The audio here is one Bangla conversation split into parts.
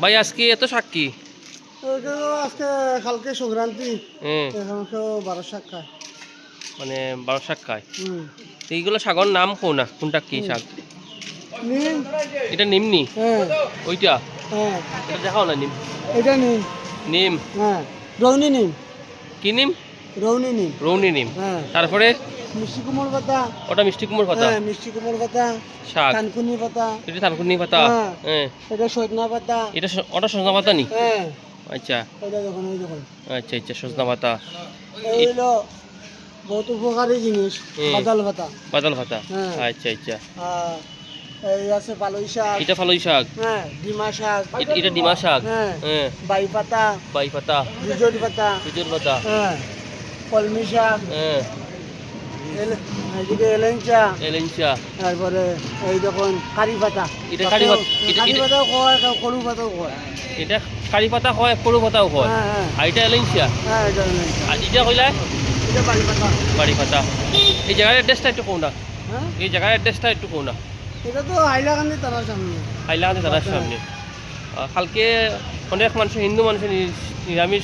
ভাই আজকে এত শাক কি আজকে কালকে সংক্রান্তি। বারো শাক খায়। মানে বারো শাক খায়? এইগুলো শাকর নাম কো না কোনটা কি শাক এটা নিমনি? হ্যাঁ। ওইটা? হ্যাঁ। এটা দেখাও না নিম। এটা নিম। নিম? হ্যাঁ। রৌনি নিম। কি নিম? রৌনি নিম। রৌনি নিম। হ্যাঁ। তারপরে? মিষ্টি কুমড় পাতা। ওটা মিষ্টি কুমড় পাতা? হ্যাঁ মিষ্টি কুমড় পাতা শাক থানকুনি পাতা। এটা থানকুনি পাতা? হ্যাঁ। হ্যাঁ। এটা সজনা পাতা। এটা ওটা সজনা পাতা নি? হ্যাঁ। আচ্ছা। এটা দেখুন এই দেখুন। আচ্ছা আচ্ছা সজনা পাতা। এই হলো বহুত উপকারী জিনিস। বাদাল পাতা। বাদাল পাতা? হ্যাঁ। আচ্ছা আচ্ছা। এই আছে পালই শাক। এটা ফালই শাক? হ্যাঁ ডিমা শাক। এটা ডিমা শাক? হ্যাঁ হ্যাঁ। বাই পাতা। বাই পাতা? বিজলি পাতা। খেজুর পাতা? হ্যাঁ কলমি শাক। হ্যাঁ। এদিকে এলেঞ্চা এলেঞ্চা তারপরে এই দেখুন কারি পাতা এটা কারি পাতা- কারি পাতাও কয় পাতাও কয়? এটা কারি পাতা হয় পাতাও হয় হ্যাঁ। আর এটা এলেঞ্চা এটা এলেঞ্চা আর এটা কইলা? এটা বাড়ি পাতা বাড়ি পাতা এই জায়গার অ্যাড্রেসটা একটু কোন না এই জায়গার অ্যাড্রেসটা একটু কোন না এটা তো হাইলাকান্দি তার সামনে। হাইলাকান্দি থানার সামনে। কালকে অনেক মানুষ হিন্দু মানুষ নিরামিষ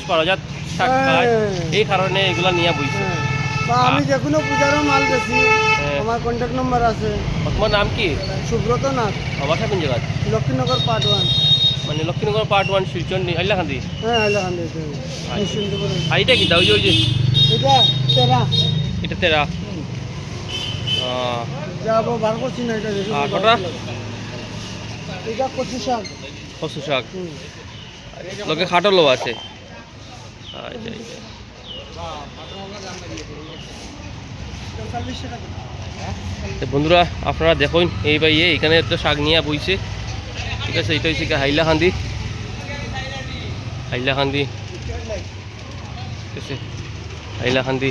খায় হ্যাঁ। এই কারণে এগুলা নিয়ে বইছে। হ্যাঁ। বা আমি যে কোনো পূজারও মাল বেশি হ্যাঁ। আমার কন্ট্যাক্ট নম্বর আছে। তোমার নাম কি? সুব্রত নাথ। আমার কোন জায়গা লক্ষ্মীনগর পার্ট ওয়ান মানে লক্ষ্মীনগর পার্ট ওয়ান শিলচর হাইলাকান্দি? হ্যাঁ হাইলাকান্দি আর এটা কি দাও ওই যে এটা তেরা। এটা তেরা। যাব বার করছি না এটা আর কটা? এটা কচু শাক। কচু শাক। হুম। লোকে খাটলও আছে। আচ্ছা আচ্ছা। বন্ধুরা, আপনারা দেখুন, এই ভাই এখানে তো শাক নিয়ে বইছে। ঠিক আছে, এটা হচ্ছে হাইলা খান্দি আছে হাইলাকান্দি